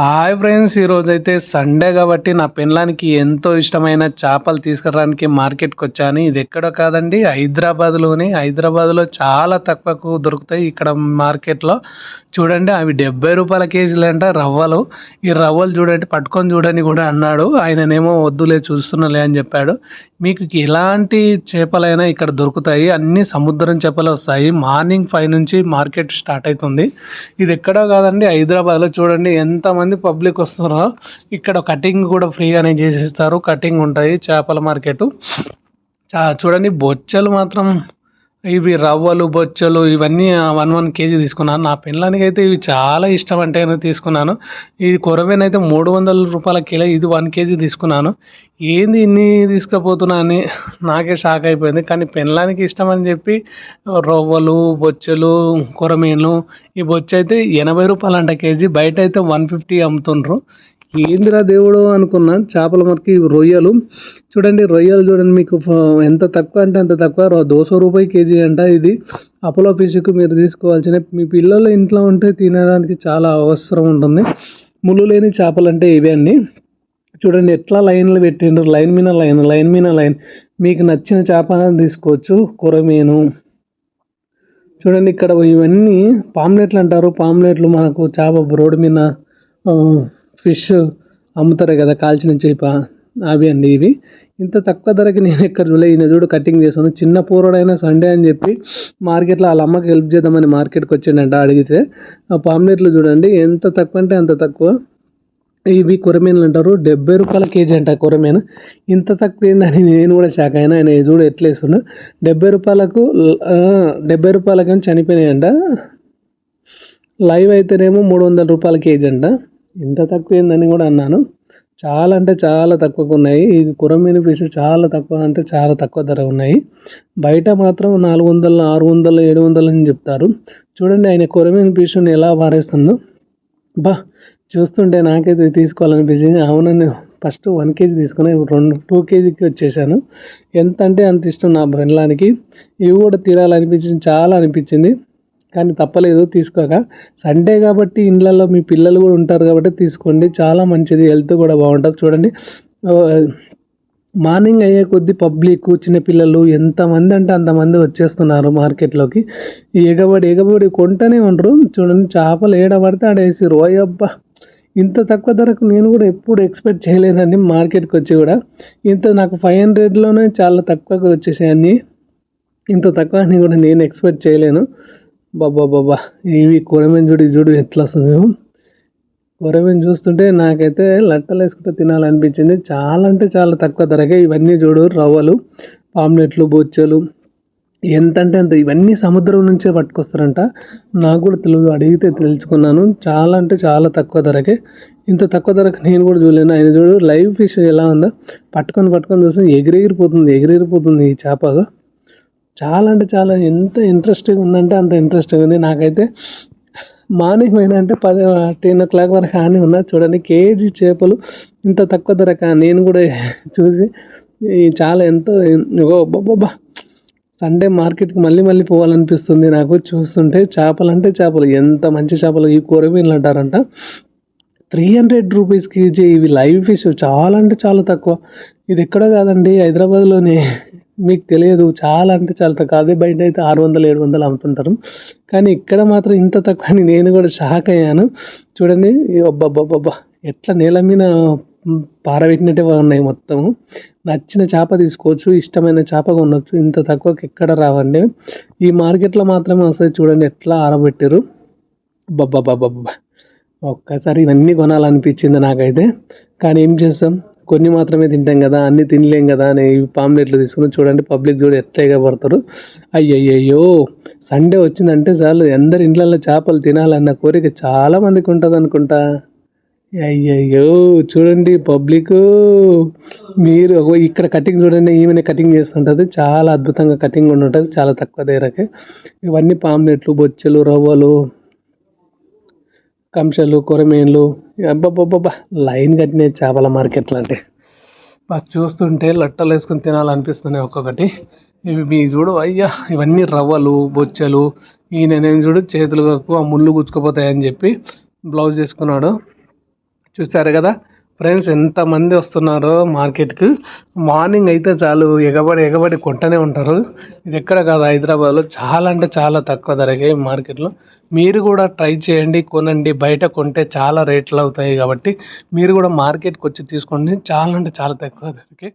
Hi friends ఈరోజు అయితే Sunday కాబట్టి నా పిల్లానికి ఎంతో ఇష్టమైన చేపలు తీసుకురావడానికి మార్కెట్కి వచ్చాను. ఇది ఎక్కడో కాదండి హైదరాబాద్లోని. హైదరాబాద్లో చాలా తక్కువకు దొరుకుతాయి ఇక్కడ మార్కెట్లో. చూడండి అవి డెబ్బై రూపాయల కేజీలు అంట రవ్వలు. ఈ రవ్వలు చూడండి పట్టుకొని చూడని కూడా అన్నాడు. ఆయననేమో వద్దులే చూస్తున్నలే అని చెప్పాడు. మీకు ఎలాంటి చేపలైనా ఇక్కడ దొరుకుతాయి. అన్ని సముద్రం చేపలు వస్తాయి. మార్నింగ్ ఫైవ్ నుంచి మార్కెట్ స్టార్ట్ అవుతుంది. ఇది ఎక్కడో కాదండి హైదరాబాద్లో. చూడండి ఎంతమంది పబ్లిక్ వస్తున్నారు. ఇక్కడ కటింగ్ కూడా ఫ్రీగానే చేసిస్తారు. కటింగ్ ఉంటాయి. చేపల మార్కెట్. చా చూడండి బొచ్చలు మాత్రం ఇవి రవ్వలు బొచ్చలు ఇవన్నీ వన్ వన్ కేజీ తీసుకున్నాను. నా పెళ్ళానికి అయితే ఇవి చాలా ఇష్టం అంటే నేను తీసుకున్నాను. ఇది కొరవేన అయితే మూడు వందల రూపాయల కిలో ఇది వన్ కేజీ తీసుకున్నాను. ఏంది ఇన్ని తీసుకుపోతున్నా అని నాకే షాక్ అయిపోయింది. కానీ పెళ్ళానికి ఇష్టం అని చెప్పి రవ్వలు బొచ్చలు కొరమీన్లు ఈ బొచ్చ అయితే ఎనభై రూపాయలు అంట కేజీ. బయట అయితే వన్ ఫిఫ్టీ అమ్ముతుండ్రు. ఏందిరా దేవుడు అనుకున్నా చేపల మనకి రొయ్యలు. చూడండి రొయ్యలు చూడండి మీకు ఎంత తక్కువ అంటే అంత తక్కువ. దోస రూపాయి కేజీ అంట ఇది. అపోలో ఫిష్కు మీరు తీసుకోవాల్సిన మీ పిల్లలు ఇంట్లో ఉంటే తినడానికి చాలా అవసరం ఉంటుంది. ముళ్ళు లేని చేపలు అంటే ఇవే అండి. చూడండి ఎట్లా లైన్లు పెట్టిండ్రు? లైన్ మీద లైన్ లైన్ మీద లైన్. మీకు నచ్చిన చేప తీసుకోవచ్చు. కొరమీను. చూడండి ఇక్కడ ఇవన్నీ పామ్లెట్లు అంటారు. పామ్లెట్లు మనకు చేప రోడ్డు మీద ఫిష్ అమ్ముతారు కదా కాల్చిన చేప అవి అండి ఇవి. ఇంత తక్కువ ధరకి నేను ఎక్కడ చూడలే ఈయన చూడు కటింగ్ చేశాను చిన్న పూర్వడైనా సండే అని చెప్పి మార్కెట్లో వాళ్ళ అమ్మకి హెల్ప్ చేద్దామని మార్కెట్కి వచ్చిండంట అడిగితే. ఆ పామ్లెట్లు చూడండి ఎంత తక్కువ అంటే అంత తక్కువ. ఇవి కొరమీన్లు అంటారు డెబ్బై రూపాయల కేజీ అంట కొరమీన. ఇంత తక్కువ ఏందని నేను కూడా షాక్ అయినా ఆయన చూడు ఎట్లా వేస్తుండ. డెబ్బై రూపాయలకు డెబ్బై రూపాయలకి చనిపోయినాయంట. లైవ్ అయితేనేమో మూడు వందల రూపాయల కేజీ అంట. ఇంత తక్కువ ఏందని కూడా అన్నాను. చాలా అంటే చాలా తక్కువకు ఉన్నాయి ఇది కురమీన ఫిష్ చాలా తక్కువ అంటే చాలా తక్కువ ధర ఉన్నాయి. బయట మాత్రం నాలుగు వందలు ఆరు వందలు ఏడు వందలు అని చెప్తారు. చూడండి ఆయన కొరమీన ఫిష్ని ఎలా పారేస్తుందో. బా చూస్తుంటే నాకైతే తీసుకోవాలనిపించింది. అవునండి ఫస్ట్ వన్ కేజీ తీసుకుని రెండు టూ కేజీకి వచ్చేసాను. ఎంత అంటే అంత ఇష్టం నా బ్రెండ్లానికి. ఇవి కూడా తీరాలనిపించింది చాలా అనిపించింది. కానీ తప్పలేదు తీసుకోక. సండే కాబట్టి ఇండ్లలో మీ పిల్లలు కూడా ఉంటారు కాబట్టి తీసుకోండి. చాలా మంచిది హెల్త్ కూడా బాగుంటుంది. చూడండి. మార్నింగ్ అయ్యే కొద్ది పబ్లిక్ చిన్నపిల్లలు ఎంతమంది అంటే అంతమంది వచ్చేస్తున్నారు మార్కెట్లోకి. ఎగబడి ఎగబడి కొంటనే ఉండరు. చూడండి చేపలు ఏడబడితే ఆడేసి రోయబ్బా ఇంత తక్కువ ధరకు నేను కూడా ఎప్పుడు ఎక్స్పెక్ట్ చేయలేదండి మార్కెట్కి వచ్చి కూడా. ఇంత నాకు ఫైవ్ హండ్రెడ్లోనే చాలా తక్కువగా వచ్చేసాయి ఇంత తక్కువ అని కూడా నేను ఎక్స్పెక్ట్ చేయలేను. బాబా బాబా ఇవి కొరమేను చూడు చూడు ఎట్లా వస్తుంది కొరమేను చూస్తుంటే నాకైతే లట్టలు వేసుకుంటే తినాలనిపించింది. చాలా అంటే చాలా తక్కువ ధరకే ఇవన్నీ చూడు రవ్వలు పామ్లెట్లు బొచ్చలు ఎంత అంటే అంత ఇవన్నీ సముద్రం నుంచే పట్టుకొస్తారంట. నాకు కూడా తెలుగు అడిగితే తెలుసుకున్నాను. చాలా అంటే చాలా తక్కువ ధరకే. ఇంత తక్కువ ధరకు నేను కూడా చూడలేను. ఆయన చూడు లైవ్ ఫిష్ ఎలా ఉందో పట్టుకొని పట్టుకొని చూస్తే ఎగిరెగిరిపోతుంది ఎగిరెగిరిపోతుంది ఈ చేపగా చాలా అంటే చాలా ఎంత ఇంట్రెస్టింగ్ ఉందంటే అంత ఇంట్రెస్టింగ్ ఉంది. నాకైతే మార్నింగ్ పోయినా అంటే పది టెన్ ఓ క్లాక్ వరకు హాని ఉన్నా. చూడండి కేజీ చేపలు ఇంత తక్కువ ధరక? నేను కూడా చూసి చాలా ఎంతో బాబా సండే మార్కెట్కి మళ్ళీ మళ్ళీ పోవాలనిపిస్తుంది నాకు. చూస్తుంటే చేపలు అంటే చేపలు. ఎంత మంచి చేపలు. ఈ కూరమీన్లు అంటారంట. Three hundred rupees KG. ఇవి లైవ్ ఫిష్ చాలా అంటే చాలా తక్కువ. ఇది ఎక్కడో కాదండి హైదరాబాద్లోనే. మీకు తెలియదు చాలా అంటే చాలా తక్కువ. అదే బయట అయితే ఆరు వందలు ఏడు వందలు అమ్ముతుంటారు. కానీ ఇక్కడ మాత్రం ఇంత తక్కువ అని నేను కూడా షాక్ అయ్యాను. చూడండి అబ్బబ్బబ్బబ్బా. ఎట్లా నేల మీద పారబెట్టినట్టే ఉన్నాయి మొత్తం. నచ్చిన చేప తీసుకోవచ్చు ఇష్టమైన చేప కొనవచ్చు ఇంత తక్కువకి ఎక్కడ రావండి. ఈ మార్కెట్లో మాత్రమే వస్తుంది చూడండి ఎట్లా ఆరబెట్టారు బాబ్బా ఒక్కసారి ఇవన్నీ కొనాలనిపించింది నాకైతే. కానీ ఏం చేస్తాం? కొన్ని మాత్రమే తింటాం కదా అన్ని తినలేం కదా అని పాంప్లెట్లు తీసుకుని చూడండి పబ్లిక్ చూడ ఎట్లా ఎగబడతారు అయ్యయ్యో సండే వచ్చిందంటే చాలు అందరి ఇండ్లలో చేపలు తినాలన్న కోరిక చాలా మందికి ఉంటుంది అనుకుంటా. అయ్యయ్యో చూడండి పబ్లిక్ మీరు ఇక్కడ కటింగ్ చూడండి ఈమెనే కటింగ్ చేస్తుంటుంది చాలా అద్భుతంగా కటింగ్ ఉంటుంది చాలా తక్కువ ధరకే. ఇవన్నీ పాంప్లెట్లు బొచ్చెలు రవ్వలు కంచెలు కొరమేన్లు అబ్బబ్బబ్బబ్బా లైన్ కట్టినాయి చేపల మార్కెట్లు అంటే. చూస్తుంటే లట్టలు వేసుకుని తినాలనిపిస్తున్నాయి ఒక్కొక్కటి. ఇవి మీ చూడు అయ్యా ఇవన్నీ రవ్వలు బొచ్చెలు ఈయన నేను చూడు చేతులు ఆ ముళ్ళు గుచ్చుకుపోతాయని చెప్పి బ్లౌజ్ వేసుకున్నాడు. చూసారు కదా? ఫ్రెండ్స్ ఎంతమంది వస్తున్నారో మార్కెట్కి? మార్నింగ్ అయితే చాలు ఎగబడి ఎగబడి కొంటనే ఉంటారు. ఇది ఎక్కడ కాదు హైదరాబాద్లో చాలా అంటే చాలా తక్కువ ధరకే ఈ మార్కెట్లో. మీరు కూడా ట్రై చేయండి కొనండి. బయట కొంటే చాలా రేట్లు అవుతాయి కాబట్టి మీరు కూడా మార్కెట్కి వచ్చి తీసుకోండి. చాలా అంటే చాలా తక్కువ ధరకే